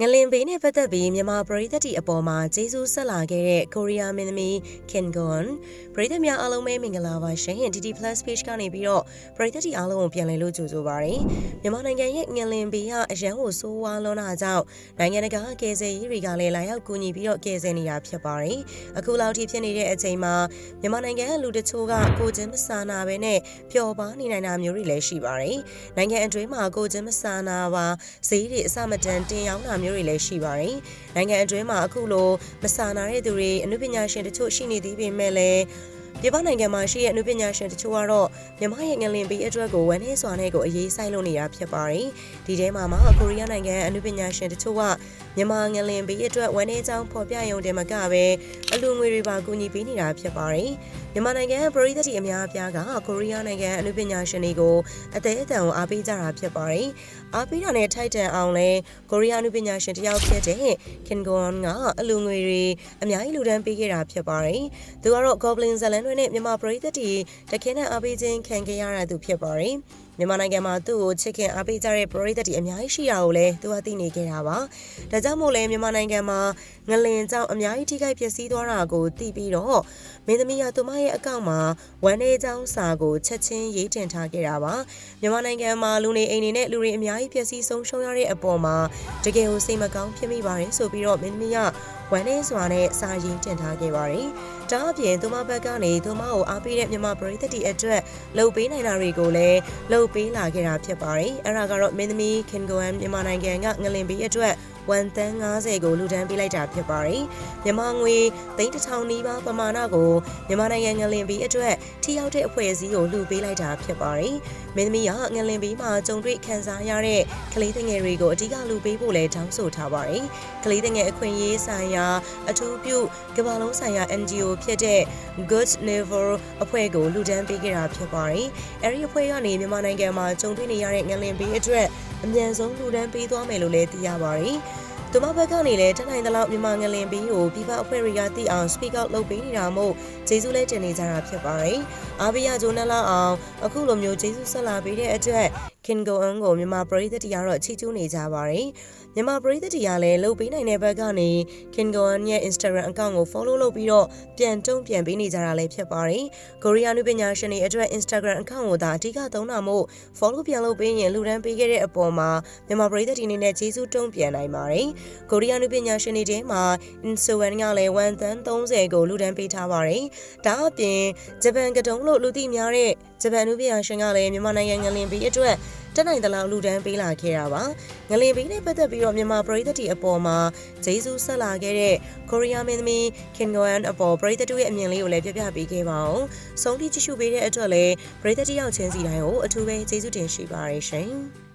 ငလင်ဘေးနဲ့ပတ်သက်ပြီးမြန်မာပရိသတ်တီအပေါ်မှာကျေးဇူးဆက်လာခဲ့တဲ့ကိုရီးယားမင်းသမီး Kim Gon ပရိသတ်များအားလုံးပဲမင်္ဂလာပါရှင် DD Plus Page ကနေပြီးတော့ပရိသတ်တီအားလုံးကိုပြန်လည်လို့ကြိုဆိုပါရစေမြန်မာနိုင်ငံရဲ့ငလင်ဘေးကအရန်ကိုဆိုးဝါးလွန်းတာကြောင့်နိုင်ငံတကာကယ်ဆယ်ရေးတွေကလည်းလာရောက်ကူညီပြီးတော့ကယ်ဆယ်နေတာဖြစ်ပါတယ်အခုလောက်ထိဖြစ်နေတဲ့အချိန်မှာမြန်မာနိုင်ငံကလူတချို့ကကိုချင်းမစာနာပဲနဲ့ပျော်ပါနေနိုင်တာမျိုးတွေလည်းရှိပါတယ်နိုင်ငံအတွင်းမှာကိုချင်းမစာနာပါဈေးတွေအစမတန်တင်ရောက်တာမျိုးတွေလည်းရှိပါတယ်။နိုင်ငံအတွင်းမှာအခုလိုမဆာနာတဲ့သူတွေအမှုပညာရှင်တချို့ရှိနေသေးပေမဲ့လည်း ပြည်ပနိုင်ငံမှာရှိတဲ့အမှုပညာရှင်တချို့ကတော့မြန်မာရဲ့ငလင်ပေးအတွက်ကိုဝမ်းနည်းစွာနဲ့ကိုအရေးဆိုင်လို့နေတာဖြစ်ပါတယ်။ဒီထဲမှာမှကိုရီးယားနိုင်ငံအမှုပညာရှင်တချို့ကမြန်မာငလင်ပေးအတွက်ဝမ်းနည်းကြောင်းဖော်ပြရုံတည်းမကပဲအလူငွေတွေပါကူညီပေးနေတာဖြစ်ပါတယ်။မြန်မာနိုင်ငံပရိသတ်တီအများအပြားကကိုရီးယားနိုင်ငံအမှုပညာရှင်တွေကိုအသေးအတန်ကိုအားပေးကြတာဖြစ်ပါတယ်။အားပေးတာနဲ့ထိုက်တန်အောင်လဲကိုရီးယားအမှုပညာရှင်တယောက်ဖြစ်တဲ့ Kim Gon ကအလူငွေတွေအများကြီးလူဒန်းပေးခဲ့တာဖြစ်ပါတယ်။သူကတော့ Goblin ဇလန်တွေနဲ့မြန်မာပရိသတ်တီတခဲနဲ့အားပေးခြင်းခံခဲ့ရတဲ့သူဖြစ်ပါတယ်။ မြန်မာနိုင်ငံမှာသူ့ကိုချစ်ခင်အားပေးကြတဲ့ပရိသတ်တွေအများကြီးရှိတာကိုလည်းသူကသိနေခဲ့တာပါ။ဒါကြောင့်မို့လဲမြန်မာနိုင်ငံမှာငလင်ကြောင့်အများကြီးထိခိုက်ပျက်စီးသွားတာကိုသိပြီးတော့မင်းသမီးကသူမရဲ့အကောင့်မှာဝန်နေကြောင်းစာကိုချက်ချင်းရေးတင်ထားခဲ့တာပါ။မြန်မာနိုင်ငံမှာလူနေအိမ်တွေနဲ့လူတွေအများကြီးပျက်စီးဆုံးရှုံးရတဲ့အပေါ်မှာတကယ်ကိုစိတ်မကောင်းဖြစ်မိပါတယ်ဆိုပြီးတော့မင်းသမီးကဝန်နေစွာနဲ့စာရေးတင်ထားခဲ့ပါတယ်။ဒါအပြင်သူမဘက်ကနေသူမကိုအားပေးတဲ့မြန်မာပရိသတ်တွေအတွက်လှုပ်ပေးနိုင်တာတွေကိုလည်းလှုပ်ပေးလာခဲ့တာဖြစ်ပါတယ်။အဲ့ဒါကတော့မင်းသမီးခင်ကိုအန်မြန်မာနိုင်ငံကငလင်ပေးအတွက် ဝန်တန်း90ကိုလူဒန်းပေးလိုက်တာဖြစ်ပါတယ်။မြန်မာငွေ3000နီးပါးပမာဏကိုမြန်မာနိုင်ငံငလင်ပေးအတွက်ထိရောက်တဲ့အဖွဲ့အစည်းကိုလှူပေးလိုက်တာဖြစ်ပါတယ်။မင်းသမီးကငလင်ပေးမှာကြုံတွေ့ခံစားရတဲ့ကလေးငယ်တွေကိုအဓိကလှူပေးဖို့လည်းတောင်းဆိုထားပါတယ်။ကလေးငယ်အခွင့်အရေးဆိုင်ရာအထူးပြုကမ္ဘာလုံးဆိုင်ရာ NGO ဖြစ်တဲ့ Good Never အဖွဲ့ကိုလူဒန်းပေးခဲ့တာဖြစ်ပါတယ်။အဲဒီအဖွဲ့ကနေမြန်မာနိုင်ငံမှာကြုံတွေ့နေရတဲ့ငလင်ပေးအတွက်အမြန်ဆုံးလူဒန်းပေးသွားမယ်လို့လည်းသိရပါတယ်။ သူမဘက်ကနေလည်းတနိုင်သလောက်မြန်မာငလင်ပေးကိုပြပအဖွဲ့တွေကသိအောင် speak out လုပ်ပေးနေတာမို့ဂျေဇူးလည်းတင်နေကြတာဖြစ်ပါတယ်။အားပေးရဂျိုနလအောင်အခုလိုမျိုးဂျေဇူးဆက်လာပေးတဲ့အတွက် Kin Go Eun ကိုမြန်မာပရိသတ်တရားတော့ချီးကျူးနေကြပါတယ်။မြန်မာပရိသတ်တရားလည်းလှုပ်ပေးနိုင်တဲ့ဘက်ကနေ Kin Go Eun ရဲ့ Instagram account ကို follow လုပ်ပြီးတော့ပြန်တုံ့ပြန်ပေးနေကြတာလည်းဖြစ်ပါတယ်။ကိုရီးယားနုပညာရှင်တွေအတွက် Instagram account ကိုသာအဓိကသုံးတာမို့ follow ပြန်လုပ်ပေးရင်လူတန်းပေးခဲ့တဲ့အပေါ်မှာမြန်မာပရိသတ်တွေအနေနဲ့ကျေးဇူးတုံ့ပြန်နိုင်ပါတယ်။ကိုရီးယားနုပညာရှင်တွေထဲမှာ Insuwan ကလည်း1သန်း30ကိုလူတန်းပေးထားပါတယ်။ဒါအပြင်ဂျပန်ကတုံးလို့လူသိများတဲ့ဂျပန်နုပညာရှင်ကလည်းမြန်မာနိုင်ငံငလင်ပေးအတွက်တက်နိုင်သလောက်လူဒန်းပေးလာခဲ့တာပါငလင်ပေးနဲ့ပတ်သက်ပြီးတော့မြန်မာပရိသတ်တီအပေါ်မှာဂျေဇူးဆက်လာခဲ့တဲ့ကိုရီးယားမင်းသမီးခင်ဂွမ်အပေါ်ပရိသတ်တို့ရဲ့အမြင်လေးကိုလည်းပြပြပေးခဲ့ပါအောင်ဆုံးဖြတ်ကြည့်ရှုပေးတဲ့အတွက်လည်းပရိသတ်တယောက်ချင်းစီတိုင်းကိုအထူးပဲဂျေဇူးတင်ရှိပါရရှင်